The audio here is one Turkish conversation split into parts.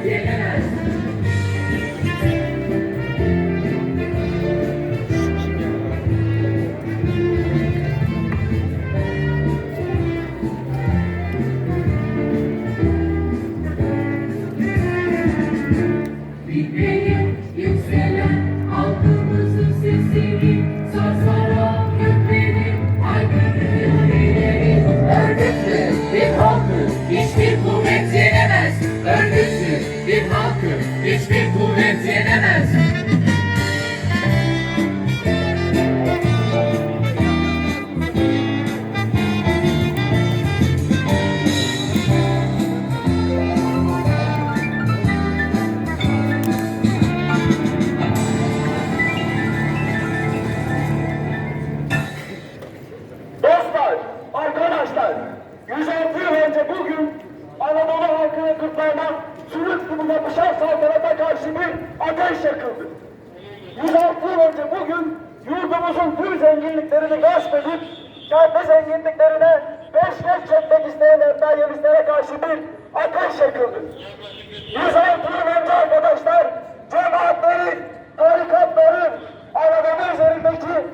que hiçbir kuvvet yenemez. Arkadaşlar, 106 önce bugün Anadolu halkının gırtlağına sürük gibi yapışan saldırı Taksim'i ateş yakıldı. 106 yıl önce bugün yurdumuzun tüm zenginliklerini gasp edip kendi zenginliklerine beş beş çekmek isteyen emperyalistlere karşı bir ateş yakıldı. 106 yıl önce arkadaşlar cemaatlerin, tarikatların, Anadolu üzerindeki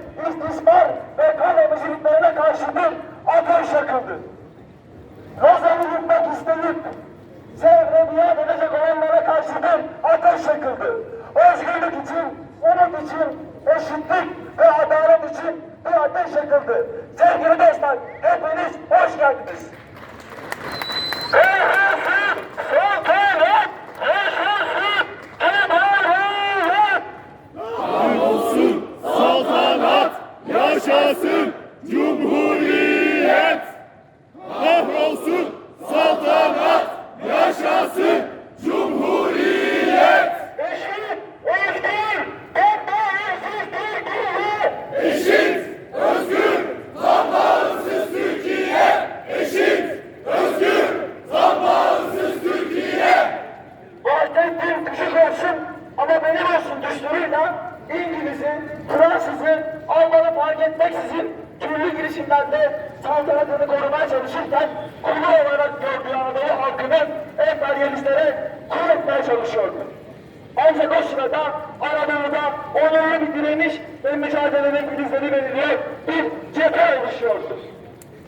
Kocaeli Belediye bir cephe oluşuyordur.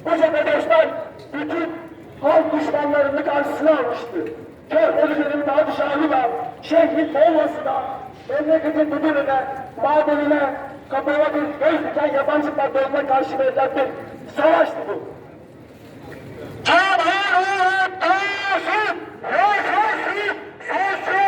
Bu cephe bütün halk düşmanlarını karşısına almıştı. Körfezlerin padişahı da, şehrin olması da, memleketin müdürüne, madenine, kapıya bir göz diken yabancı patronuna karşı verilen bir savaştı bu. Cumhuriyet Doğu'sun, yaşasın, yaşasın.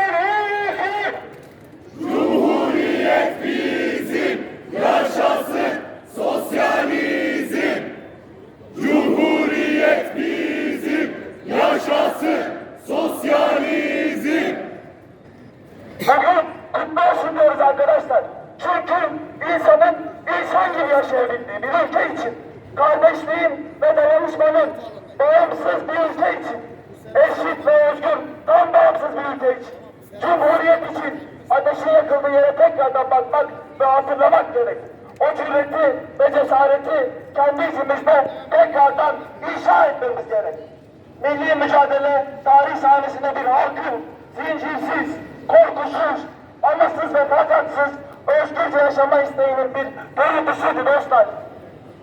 Şimdi dostlar,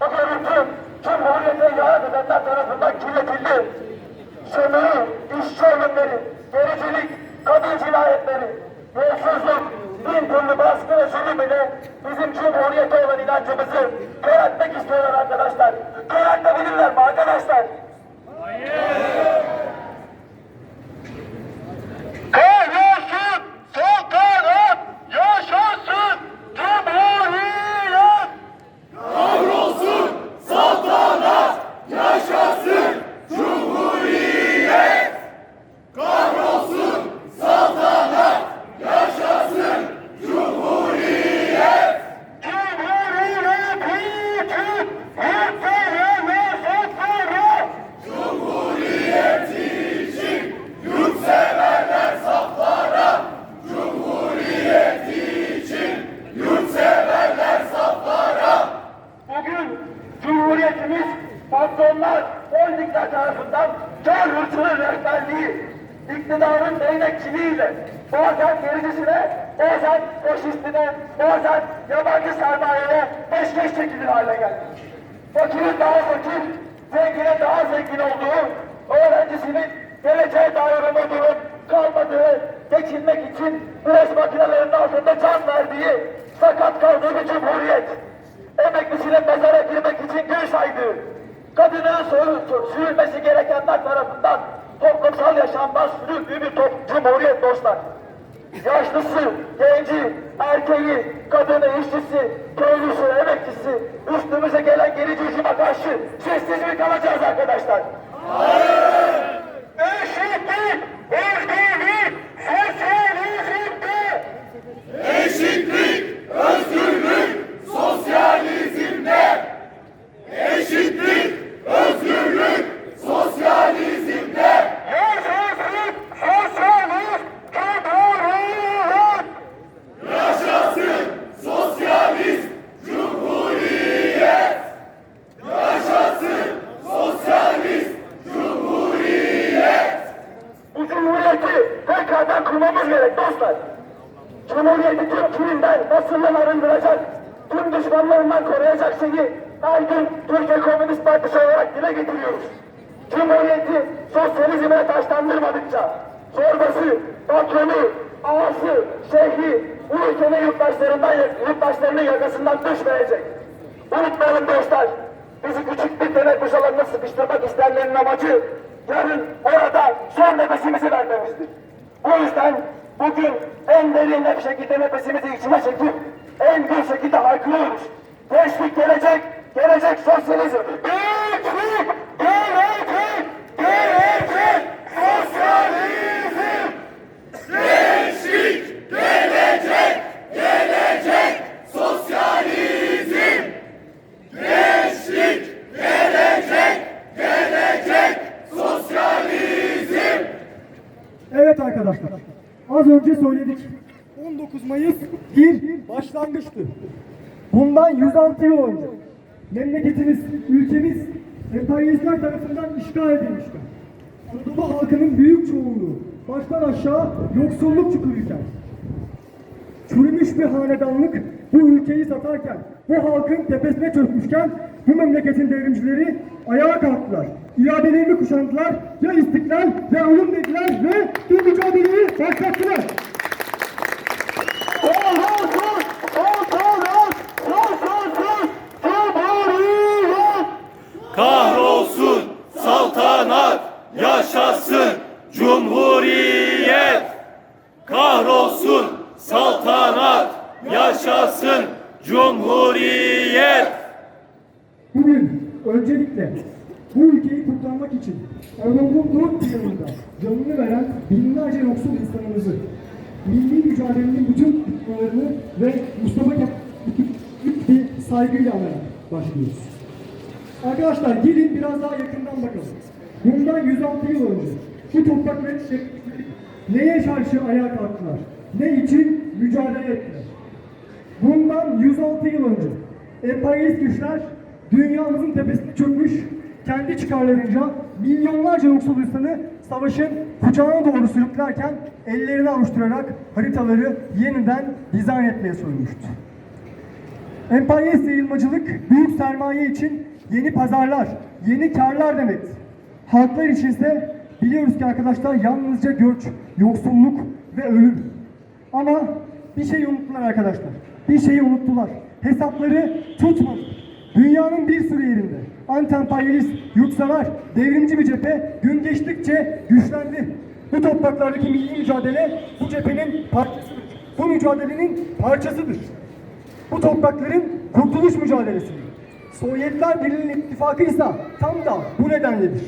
o görüntü Cumhuriyet'e yalan edenler tarafından kirletildi. Sömürü, işçi ölümleri, gericilik, kadın cinayetleri, yolsuzluk, bin türlü baskı ve zulüm ile bizim Cumhuriyet'e olan inancımızı köreltmek istiyorlar arkadaşlar. Köreltebilirler mi arkadaşlar? Hayır! şeklinde bazen yabancı sermayeye peşkeş çekilir hale geldi. Fakirin daha fakir, zengine daha zengin olduğu, öğrencisinin geleceğe dair umudunun kalmadığı, geçinmek için üreş makinelerinin altında can verdiği, sakat kaldığı bir cumhuriyet. Emeklisinin mezara girmek için gün saydığı, kadının sürülmesi gerekenler tarafından toplumsal yaşamdan sürüldüğü bir top, cumhuriyet dostlar. Yaşlısı, genci, erkeği, kadını, işçisi, köylüsü, emekçisi, üstümüze gelen gerici hücuma karşı sessiz mi kalacağız arkadaşlar? Hayır! Eşitlik, özgürlük, sosyalizmde! Eşitlik, özgürlük, sosyalizmde. Eşitlik, özgürlük, sosyalizmde. Yaşasın sosyalist cumhuriyet! Yaşasın sosyalist cumhuriyet. Yaşasın sosyalist cumhuriyet. Bu cumhuriyeti tekrardan kurmamız gerek dostlar. Cumhuriyeti tüm kirinden, nasıldan arındıracak, tüm her gün Türkiye Komünist Partisi olarak dile getiriyoruz. Cumhuriyeti sosyalizme taşlandırmadıkça, zorbası, patronu, ağası, şeyhi, bu ülkenin yurttaşlarından, yurttaşlarının yakasından düşmeyecek. Unutmayalım dostlar, bizi küçük bir teneffüs alanına sıkıştırmak isteyenlerin amacı yarın orada son nefesimizi vermemizdir. Bu yüzden bugün en derin bir şekilde nefesimizi içine çekip en bir şekilde haykırıyoruz. Gençlik gelecek, gelecek sosyalizm. Gençlik gelecek, gelecek sosyalizm. Gençlik, gelecek, gelecek sosyalizm. Gençlik, gelecek, gelecek sosyalizm. Evet arkadaşlar, az önce söyledik. 19 Mayıs bir başlangıçtı. Bundan 106 yıl önce memleketimiz, ülkemiz emperyalistler tarafından işgal edilmişti. Anadolu halkının büyük çoğunluğu baştan aşağı yoksulluk çukuruyken çürümüş bir hanedanlık bu ülkeyi satarken, bu halkın tepesine çökmüşken bu memleketin devrimcileri ayağa kalktılar. İradelerini kuşandılar. Ya istiklal ya ölüm dediler ve bu mücadeleyi başlattılar. Olsun, olsun, olsun, Cumhuriyet! Kahrolsun saltanat, yaşasın cumhuriyet. Kahrolsun saltanat, yaşasın cumhuriyet. Bugün öncelikle bu ülkeyi kurtarmak için Anadolu'nun dört bir yanında canını veren binlerce yoksul insanımızı, milli mücadelenin bütün tutmalarını ve Mustafa Kemal'i saygıyla anarak başlıyoruz. Arkadaşlar gelin biraz daha yakından bakalım. Bundan 106 yıl önce bu toprakları neye karşı ayağa kalktılar? Ne için mücadele ettiler? Bundan 106 yıl önce emperyalist güçler dünyamızın tepesine çökmüş, kendi çıkarlarınca milyonlarca yoksul insanı savaşın kucağına doğru sürüklerken ellerini avuşturarak haritaları yeniden dizayn etmeye soyunmuştu. Emperyalist yayılmacılık büyük sermaye için yeni pazarlar, yeni karlar demektir. Halklar içinse biliyoruz ki arkadaşlar yalnızca göç, yoksulluk ve ölüm. Ama bir şey unuttular arkadaşlar. Bir şeyi unuttular. Hesapları tutmadı. Dünyanın bir sürü yerinde anti-emperyalist, yurtsever, devrimci bir cephe gün geçtikçe güçlendi. Bu topraklardaki milli mücadele bu cephenin parçasıdır. Bu mücadelenin parçasıdır. Bu toprakların kurtuluş mücadelesidir. Sovyetler Birliği'nin ittifakı ise tam da bu nedenledir.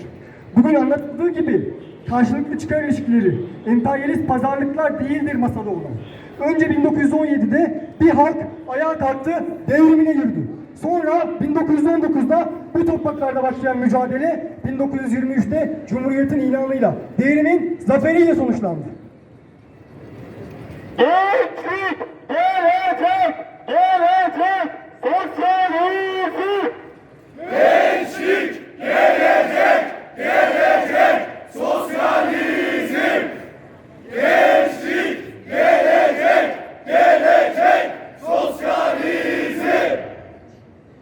Bugün anlatıldığı gibi karşılıklı çıkar ilişkileri, emperyalist pazarlıklar değildir masada olan. Önce 1917'de bir halk ayağa kalktı, devrimine yürüdü. Sonra 1919'da bu topraklarda başlayan mücadele 1923'te Cumhuriyet'in ilanıyla, devrimin zaferiyle sonuçlandı. Gençlik gelecek, gelecek sosyalizm! Gençlik, gelecek, gelecek sosyalizm. Gençlik, gelecek, gelecek sosyalizm.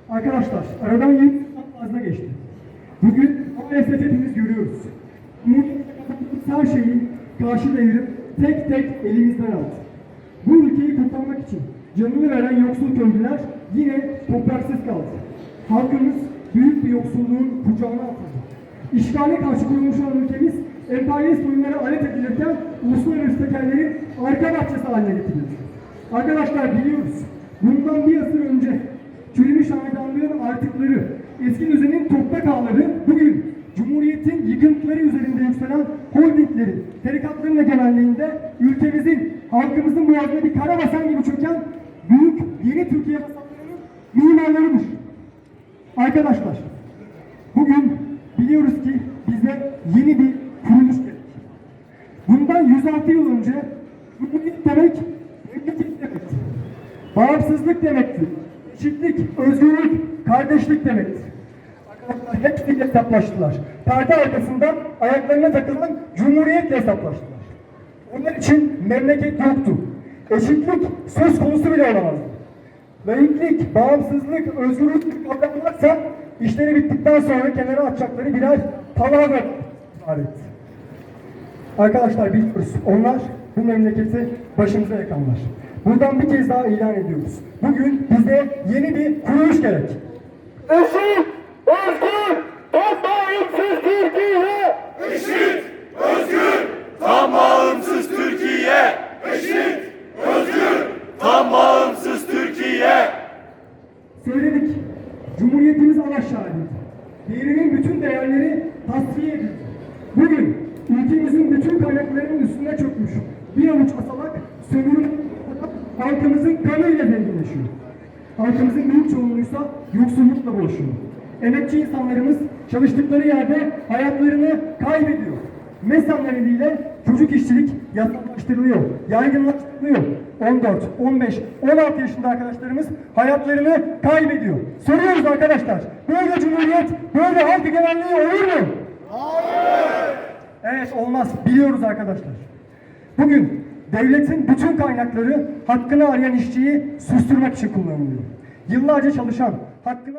Arkadaşlar aradan 20 yıl fazla geçti. Bugün maalesef hepimiz görüyoruz. Umut her şeyi karşı devrim tek tek elimizden aldı. Bu ülkeyi kurtarmak için canını veren yoksul köylüler yine topraksız kaldı. Halkımız büyük bir yoksulluğun kucağına atıldı. İşgale karşı kurulmuş olan ülkemiz emperyalist oyunlara alet edilirken uluslararası tekerlerin arka bahçesi haline getirildi. Arkadaşlar biliyoruz, bundan bir asır önce çürümüş hanedanlığın artıkları, eski düzenin toprak ağları bugün Cumhuriyet'in yıkıntıları üzerinde yükselen holdinglerin, tarikatların egemenliğinde ülkemizin, halkımızın boğazına bir kara basan gibi çöken büyük yeni Türkiye masaklarının mimarlarıdır. Arkadaşlar, bugün biliyoruz ki bize yeni bir 106 yıl önce Cumhuriyet demek, memleket demekti. Bağımsızlık demekti. Eşitlik, özgürlük, kardeşlik demekti. Arkadaşlar hepsiyle hesaplaştılar. Perde arkasından ayaklarına takılan Cumhuriyetle hesaplaştılar. Onlar için memleket yoktu. Eşitlik söz konusu bile olamazdı. Laiklik, bağımsızlık, özgürlük kavramlarsa işleri bittikten sonra kenara atacakları birer palavra ibaretti. Arkadaşlar biliyoruz onlar bu memleketi başımıza yakanlar. Buradan bir kez daha ilan ediyoruz. Bugün bize yeni bir kuruluş gerek. Özgür, tam bağımsız Türkiye! Eşit, özgür, tam bağımsız Türkiye. Eşit, özgür, tam bağımsız Türkiye. Söyledik. Cumhuriyetimiz alaşağı edildi. Değerinin bütün değerleri tasfiye edildi. Bugün ülkemizin bütün kaynaklarının üstüne çökmüş. Bir avuç asalak sömürü halkımızın kanıyla zenginleşiyor. Halkımızın büyük çoğunluğuysa yoksullukla boğuşuyor. Emekçi insanlarımız çalıştıkları yerde hayatlarını kaybediyor. MESAM nedeniyle çocuk işçilik yasallaştırılıyor, yaygınlaştırılıyor. 14, 15, 16 yaşında arkadaşlarımız hayatlarını kaybediyor. Soruyoruz arkadaşlar, böyle cumhuriyet, böyle halk egemenliği olur mu? Evet olmaz, biliyoruz arkadaşlar. Bugün devletin bütün kaynakları hakkını arayan işçiyi susturmak için kullanılıyor. Yıllarca çalışan, hakkını